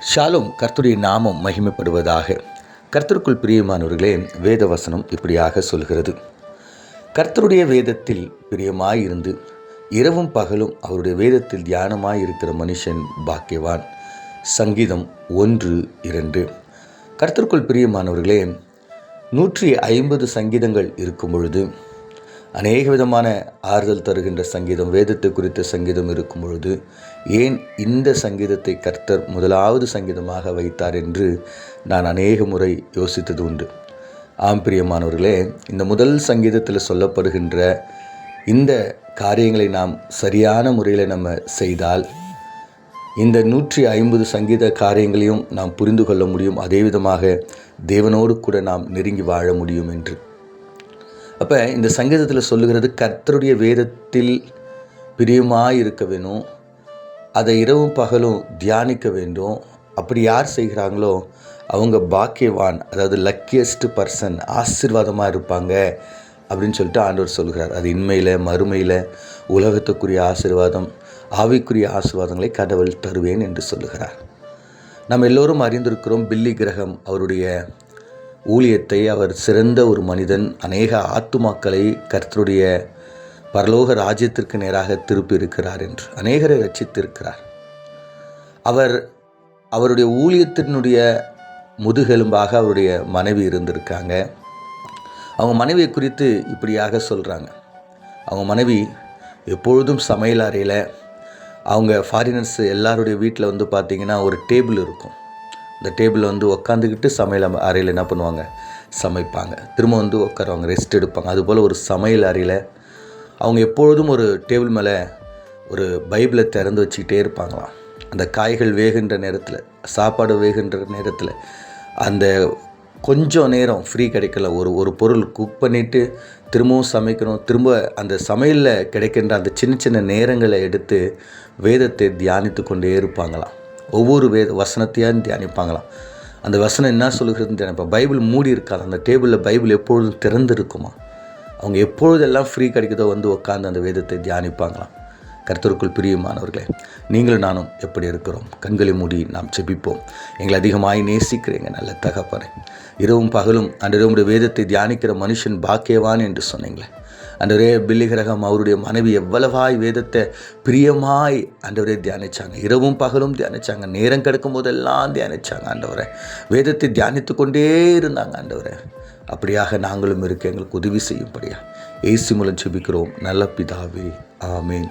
ஷாலும் கர்த்தருடைய நாமம் மகிமைப்படுவதாக. கர்த்தருக்குள் பிரியமானவர்களே வேத வசனம் இப்படியாக சொல்கிறது. கர்த்தருடைய வேதத்தில் பிரியமாயிருந்து இரவும் பகலும் அவருடைய வேதத்தில் தியானமாய் இருக்கிற மனுஷன் பாக்கியவான். சங்கீதம் ஒன்று இரண்டு. கர்த்தருக்குள் பிரியமானவர்களே நூற்றி ஐம்பது சங்கீதங்கள் இருக்கும் பொழுது அநேக விதமான ஆறுதல் தருகின்ற சங்கீதம் வேதத்தை குறித்த சங்கீதம் இருக்கும் பொழுது ஏன் இந்த சங்கீதத்தை கர்த்தர் முதலாவது சங்கீதமாக வைத்தார் என்று நான் அநேக முறை யோசித்தது உண்டு. ஆம் பிரியமானவர்களே இந்த முதல் சங்கீதத்தில் சொல்லப்படுகின்ற இந்த காரியங்களை நாம் சரியான முறையில் நம்ம செய்தால் இந்த நூற்றி ஐம்பது சங்கீத காரியங்களையும் நாம் புரிந்து கொள்ள முடியும். அதே விதமாக தேவனோடு கூட நாம் நெருங்கி வாழ முடியும் என்று. அப்போ இந்த சங்கீதத்தில் சொல்லுகிறது கர்த்தருடைய வேதத்தில் பிரியமாக இருக்க வேணும். அதை இரவும் பகலும் தியானிக்க வேண்டும். அப்படி யார் செய்கிறாங்களோ அவங்க பாக்கியவான் அதாவது லக்கியஸ்ட் பர்சன் ஆசீர்வாதமாக இருப்பாங்க அப்படின்னு சொல்லிட்டு ஆண்டவர் சொல்கிறார். அது இன்மையில் மறுமையில் உலகத்துக்குரிய ஆசீர்வாதம் ஆவிக்குரிய ஆசீர்வாதங்களை கடவுள் தருவேன் என்று சொல்லுகிறார். நாம் எல்லோரும் அறிந்திருக்கிறோம் பில்லி கிரகம் அவருடைய ஊழியத்தை அவர் சிறந்த ஒரு மனிதன் அநேக ஆத்துமாக்களை கர்த்தருடைய பரலோக ராஜ்யத்திற்கு நேராக திருப்பி இருக்கிறார் என்று அநேகரை ரட்சித்திருக்கிறார் அவர் அவருடைய ஊழியத்தினுடைய முதுகெலும்பாக அவருடைய மனைவி இருந்திருக்காங்க. அவங்க மனைவியை குறித்து இப்படியாக சொல்கிறாங்க அவங்க மனைவி எப்பொழுதும் சமையல் அறையில் அவங்க ஃபாரினர்ஸ் எல்லாருடைய வீட்டில் வந்து பார்த்திங்கன்னா ஒரு டேபிள் இருக்கும். இந்த டேபிளில் வந்து உக்காந்துக்கிட்டு சமையல் அறையில் என்ன பண்ணுவாங்க? சமைப்பாங்க. திரும்ப வந்து உட்காருவாங்க ரெஸ்ட் எடுப்பாங்க. அதுபோல் ஒரு சமையல் அறையில் அவங்க எப்பொழுதும் ஒரு டேபிள் மேலே ஒரு பைபிளை திறந்து வச்சுக்கிட்டே இருப்பாங்களாம். அந்த காய்கள் வேகின்ற நேரத்தில் சாப்பாடு வேகின்ற நேரத்தில் அந்த கொஞ்சம் நேரம் ஃப்ரீ கிடைக்கல. ஒரு ஒரு பொருள் குக் பண்ணிவிட்டு திரும்பவும் சமைக்கணும். திரும்ப அந்த சமையலில் கிடைக்கின்ற அந்த சின்ன சின்ன நேரங்களை எடுத்து வேதத்தை தியானித்து கொண்டே இருப்பாங்களாம். ஒவ்வொரு வேத வசனத்தையும் தியானிப்பாங்களாம். அந்த வசனம் என்ன சொல்லுகிறதுன்னு தியானிப்பா. பைபிள் மூடி இருக்காது. அந்த டேபிளில் பைபிள் எப்பொழுதும் திறந்துருக்குமா? அவங்க எப்பொழுதெல்லாம் ஃப்ரீ கிடைக்குதோ வந்து உட்காந்து அந்த வேதத்தை தியானிப்பாங்களாம். கருத்தருக்குள் பிரியமானவர்களே நீங்களும் நானும் எப்படி இருக்கிறோம்? கண்களை மூடி நாம் செபிப்போம் எங்களை அதிகமாய் நேசிக்கிறீங்க நல்ல தகப்பனை. இரவும் பகலும் அன்றைய வேதத்தை தியானிக்கிற மனுஷன் பாக்கியவான் என்று சொன்னீங்களே. அன்றவரே பில்லி கிரகம் அவருடைய மனைவி எவ்வளவாய் வேதத்தை பிரியமாய் ஆண்டவரே தியானிச்சாங்க. இரவும் பகலும் தியானிச்சாங்க. நேரம் கிடக்கும் போதெல்லாம் தியானிச்சாங்க ஆண்டவரை வேதத்தை தியானித்து கொண்டே இருந்தாங்க ஆண்டவரை அப்படியாக நாங்களும் இருக்க எங்களுக்கு உதவி செய்யும்படியா. ஏசி மூலம் செபிக்கிறோம் நல்ல பிதாவே. ஆமேன்.